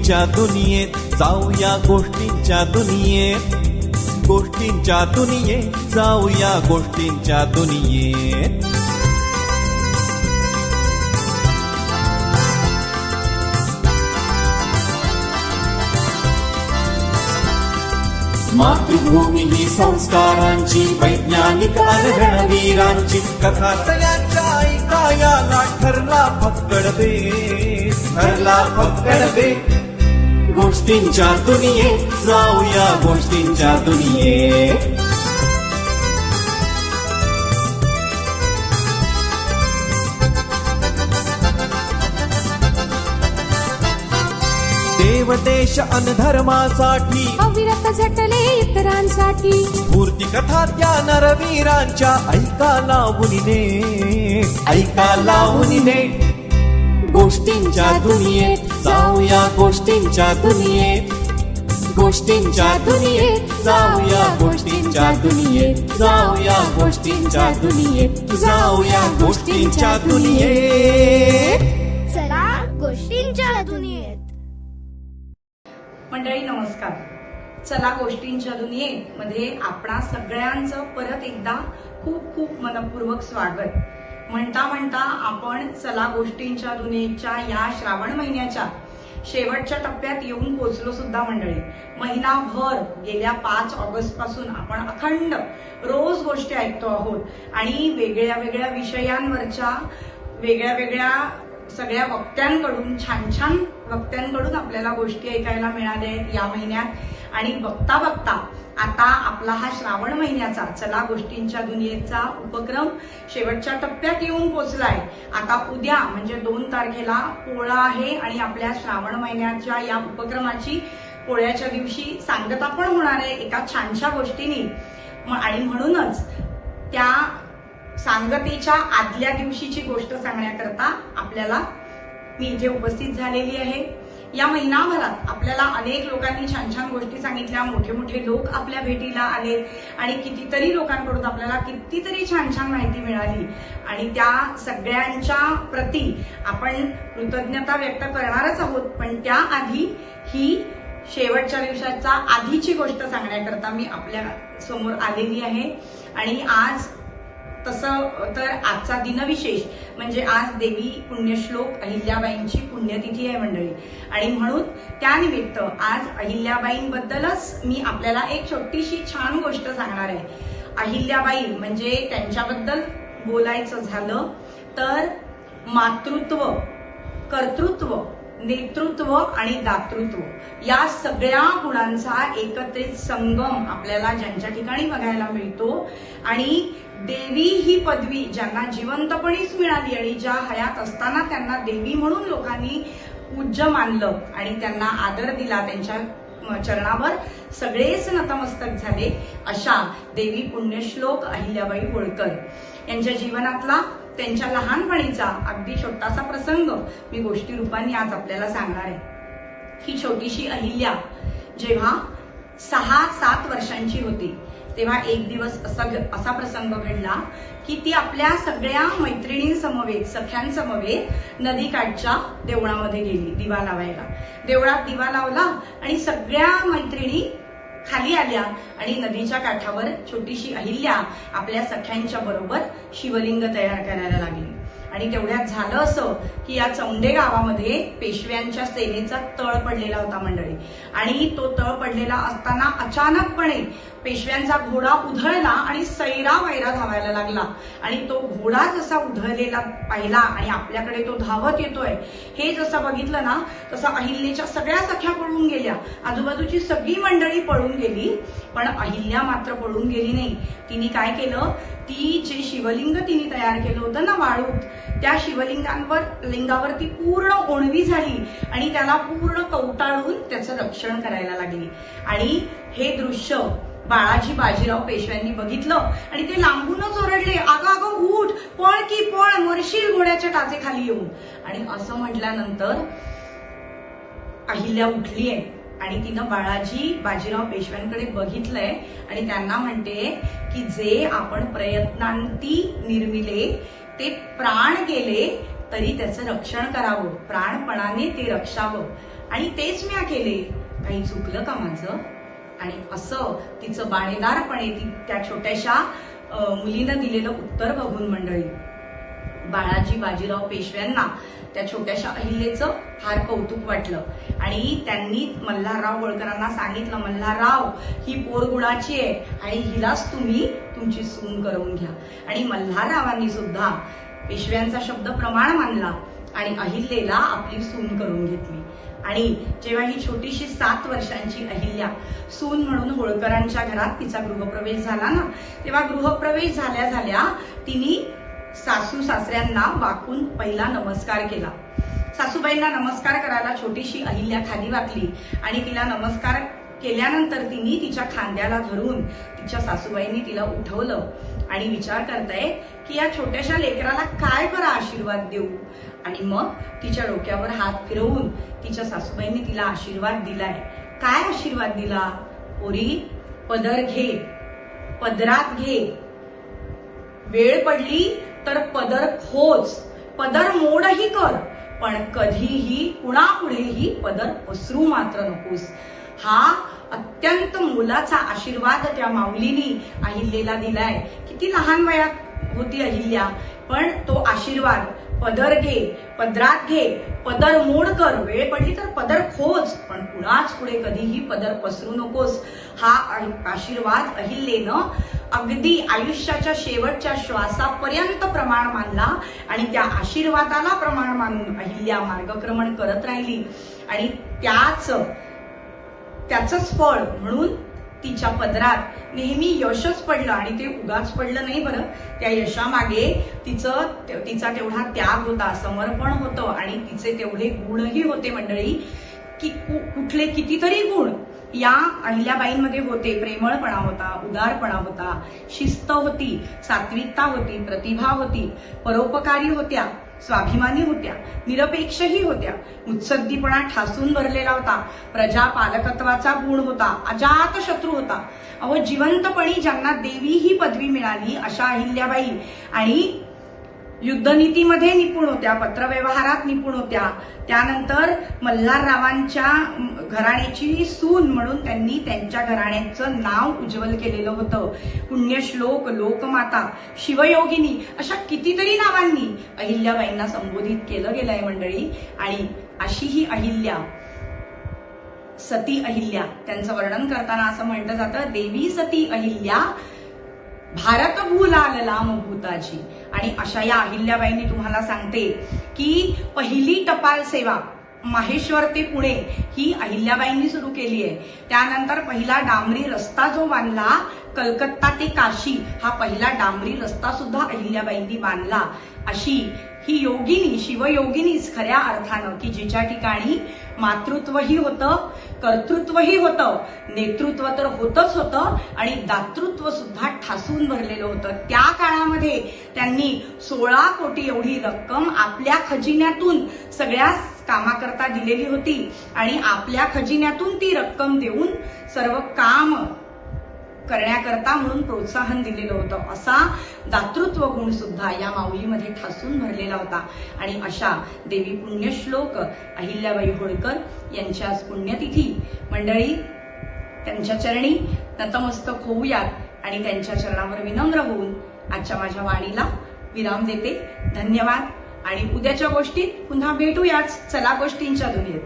गोष्टींच्या दुनियेत जाऊया गोष्टींच्या दुनियेत. गोष्टींच्या दुनियेत जाऊया गोष्टींच्या दुनियेत. मातृभूमी ही संस्कारांची वैज्ञानिक वीरांची कथा तयाच्या ऐकायाला ठरला फक्कड बेस. ठरला फक्कड बेस. गोष्टींच्या दुनियेत जाऊया गोष्टींच्या दुनियेत देव देश अन धर्मासाठी अविरत झटले इतरांसाठी. स्फूर्ती कथा त्या नरवीरांच्या ऐका लावून ऐका लावून गोष्टींच्या दुनियेत. जाऊया गोष्टींच्या दुनियेत. गोष्टींच्या दुनियेत. जाऊया गोष्टींच्या दुनियेत. जाऊया गोष्टींच्या दुनियेत. जाऊया गोष्टींच्या दुनियेत. चला गोष्टींच्या दुनियेत. मंडळी नमस्कार. चला गोष्टींच्या दुनियेत मध्ये आपणा सगळ्यांचं परत एकदा खूप खूप मनपूर्वक स्वागत. म्हणता म्हणता आपण चला गोष्टींच्या दुनियेच्या या श्रावण महिन्याच्या शेवटच्या टप्प्यात येऊन पोहोचलो सुद्धा मंडळी. महिनाभर गेल्या पाच ऑगस्टपासून आपण अखंड रोज गोष्टी ऐकतो आहोत आणि वेगळ्या वेगळ्या विषयांवरच्या वेगळ्या वेगळ्या सगळ्या वक्त्यांकडून छान छान वक्त्यांकडून आपल्याला गोष्टी ऐकायला मिळाल्या आहेत या महिन्यात. आणि बघता बघता आता आपला हा श्रावण महिन्याचा चला गोष्टींच्या दुनियेचा उपक्रम शेवटच्या टप्प्यात येऊन पोचलाय. आता उद्या म्हणजे दोन तारखेला पोळा आहे आणि आपल्या श्रावण महिन्याच्या या उपक्रमाची पोळ्याच्या दिवशी सांगता पण होणार आहे एका छानशा गोष्टीनी. आणि म्हणूनच त्या सांगतेच्या आदल्या दिवशीची गोष्ट सांगण्याकरता आपल्याला मी इथे उपस्थित झालेली आहे या महिनाभरात आपल्याला अनेक लोकांनी छान छान गोष्टी सांगितल्या. मोठे मोठे लोक आपल्या भेटीला आले आणि कितीतरी लोकांकडून आपल्याला कितीतरी छान छान माहिती मिळाली. आणि त्या सगळ्यांच्या प्रती आपण कृतज्ञता व्यक्त करणारच आहोत. पण त्याआधी ही शेवटच्या दिवसाचा आधीची गोष्ट सांगण्याकरता मी आपल्यासमोर आलेली आहे. आणि आज तसं तर आजचा दिनविशेष म्हणजे आज देवी पुण्यश्लोक अहिल्याबाईंची पुण्यतिथी आहे मंडळी. आणि म्हणून त्यानिमित्त आज अहिल्याबाईंबद्दलच मी आपल्याला एक छोटीशी छान गोष्ट सांगणार आहे. अहिल्याबाई म्हणजे त्यांच्याबद्दल बोलायचं झालं तर मातृत्व कर्तृत्व नेतृत्व आणि दातृत्व. या सगळ्या गुणांचा एकत्रित संगम आपल्याला ज्यांच्या ठिकाणी बघायला मिळतो. आणि देवी ही पदवी ज्यांना जिवंतपणीच मिळाली आणि ज्या हयात असताना त्यांना देवी म्हणून लोकांनी पूज्य मानलं आणि त्यांना आदर दिला त्यांच्या चरणावर सगळेच नतमस्तक झाले अशा देवी पुण्यश्लोक अहिल्याबाई होळकर यांच्या जीवनातला त्यांच्या लहानपणीचा अगदी छोटासा प्रसंग मी गोष्टी रूपाने आज आपल्याला सांगणार आहे. ही छोटीशी अहिल्या जेव्हा सहा सात वर्षांची होती तेव्हा एक दिवस असा असा प्रसंग घडला की ती आपल्या सगळ्या मैत्रिणींसमवेत सख्यांसमवेत नदीकाठच्या देवळामध्ये गेली दिवा लावायला. देवळात दिवा लावला आणि सगळ्या मैत्रिणी खाली आल्या आणि नदीच्या काठावर छोटीशी अहिल्या आपल्या सख्यांच्या बरोबर शिवलिंग तयार करायला लागली. आणि तेवढ्यात झालं असं की या चौंडे गावामध्ये पेशव्यांच्या सेनेचा तळ पडलेला होता मंडळी. आणि तो तळ पडलेला असताना अचानकपणे पेशव्यांचा घोडा उधळला आणि सैरा वैरा धावायला लागला. आणि तो घोडा जसा उधळलेला पाहिला आणि आपल्याकडे तो धावत येतोय हे जसं बघितलं ना तसं अहिल्याच्या सगळ्या सख्या पळून गेल्या. आजूबाजूची सगळी मंडळी पळून गेली. पण अहिल्या मात्र पळून गेली नाही. तिने काय केलं? ती जे शिवलिंग तिने तयार केलं होतं ना वाळूत त्या शिवलिंगांवर लिंगावरती पूर्ण ओणवी झाली आणि त्याला पूर्ण कवटाळून त्याचं रक्षण करायला लागली. आणि हे दृश्य बाळाजी बाजीराव पेशव्यांनी बघितलं आणि ते लांबूनच ओरडले अगं अगं उठ पळ की पळ मरशील घोड्याच्या टाचेखाली येऊन. आणि असं म्हटल्यानंतर अहिल्या उठलीये. आणि तिनं बाळाजी बाजीराव पेशव्यांकडे बघितलंय आणि त्यांना म्हणते की जे आपण प्रयत्नांती निर्मिले ते प्राण गेले तरी त्याचं रक्षण करावं प्राणपणाने ते रक्षावं. आणि तेच म्या केले. काही चुकलं का माझं? आणि असं तिचं बाणेदारपणे ती त्या छोट्याशा मुलीनं दिलेलं उत्तर बघून मंडळी बाळाजी बाजीराव पेशव्यांना त्या छोट्याशा अहिल्याचं फार कौतुक वाटलं. आणि त्यांनी मल्हारराव होळकरांना सांगितलं मल्हारराव ही पोरगुणाची आहे आणि हिलाच तुम्ही तुमची सून करून घ्या. आणि मल्हाररावांनी सुद्धा पेशव्यांचा शब्द प्रमाण मानला आणि अहिल्याला आपली सून करून घेतली. आणि जेव्हा ही छोटीशी सात वर्षांची अहिल्या सून म्हणून होळकरांच्या घरात तिचा गृहप्रवेश झाला ना तेव्हा गृहप्रवेश झाल्या झाल्या तिने सासू सासऱ्यांना वाकून पहिला नमस्कार केला. सासूबाईंना नमस्कार करायला छोटीशी अहिल्या खाली वाकली आणि तिला नमस्कार केल्यानंतर तिने तिच्या खांद्याला धरून तिच्या सासूबाईंनी तिला उठवलं आणि विचार करताय की या छोट्याशा लेकराला काय बरा आशीर्वाद देऊ? आणि मग तिच्या डोक्यावर हात फिरवून तिच्या सासूबाईंनी तिला आशीर्वाद दिलाय. काय आशीर्वाद दिला? पोरी पदर घे. पदरात घे. वेळ पडली तर पदर खोच पदर मोडही कर पण कधीही कुणापुढेही पदर पसरू मात्र नकोस. हा अत्यंत मोलाचा आशीर्वाद त्या माऊलीनी अहिल्याला दिलाय. किती लहान वयात होती अहिल्या पण तो आशीर्वाद पदर घे पदरात घे पदर मोड कर. वेळ पडली तर पदर खोज पण कुणाच पुढे कधीही पदर पसरू नकोस. हा आशीर्वाद अहिल्येनं अगदी आयुष्याच्या शेवटच्या श्वासापर्यंत प्रमाण मानला आणि त्या आशीर्वादाला प्रमाण मानून अहिल्या मार्गक्रमण करत राहिली. आणि त्याच त्याचंच फळ म्हणून तिच्या पदरात नेहमी यशच पडलं आणि ते उगाच पडलं नाही बरं. त्या यशामागे तिचं तिचा तेवढा त्याग होता समर्पण होतं आणि तिचे तेवढे गुणही होते मंडळी की कु- कुठले कितीतरी गुण या अहिल्याबाईंमध्ये होते. प्रेमळपणा होता उदारपणा होता शिस्त होती सात्विकता होती प्रतिभा होती परोपकारी होत्या. स्वाभिमानी होत्या निरपेक्षही होत्या. मुत्सद्दीपणा ठासून भरलेला होता. प्रजा पालकत्वाचा गुण होता अजात शत्रू होता. अहो जिवंतपणी ज्यांना देवी ही पदवी मिळाली अशा अहिल्याबाई आणि युद्धनीतीमध्ये निपुण होत्या पत्रव्यवहारात निपुण होत्या. त्यानंतर मल्हाररावांच्या घराण्याची सून म्हणून त्यांनी त्यांच्या घराण्याचं नाव उज्ज्वल केलेलं होतं. पुण्यश्लोक लोकमाता शिवयोगिनी अशा कितीतरी नावांनी अहिल्याबाईंना संबोधित केलं गेलंय मंडळी. आणि अशी ही अहिल्या सती अहिल्या त्यांचं वर्णन करताना असं म्हटलं जातं देवी सती अहिल्या भारत भूलाल लाम भूताची आणि अशा या अहिल्याबाईंनी तुम्हाला सांगते की पहिली टपाल सेवा माहेश्वर ते पुणे ही अहिल्याबाईंनी सुरू केली आहे त्यानंतर पहिला डांबरी रस्ता जो बांधला कलकत्ता ते काशी हा पहिला डांबरी रस्ता सुद्धा अहिल्याबाईंनी बांधला. अशी ही योगिनी शिवयोगिनीच खऱ्या अर्थानं की जिच्या ठिकाणी मातृत्वही होतं कर्तृत्वही होतं नेतृत्व तर होतच होतं आणि दातृत्व सुद्धा ठासून भरलेलं होतं. त्या काळामध्ये त्यांनी सोळा कोटी एवढी रक्कम आपल्या खजिन्यातून सगळ्या कामाकरता दिलेली होती आणि आपल्या खजिन्यातून ती रक्कम देऊन सर्व काम करण्याकरता म्हणून प्रोत्साहन दिलेलं होतं. असा दातृत्व गुण सुद्धा या माऊलीमध्ये ठासून भरलेला होता. आणि अशा देवी पुण्यश्लोक अहिल्याबाई होळकर यांच्या पुण्यतिथी. मंडळी त्यांच्या चरणी नतमस्तक होऊयात आणि त्यांच्या चरणावर विनम्र होऊन आजच्या माझ्या वाणीला विराम देते. धन्यवाद. आणि उद्याच्या गोष्टीत पुन्हा भेटूयाच चला गोष्टींच्या दुनियेत.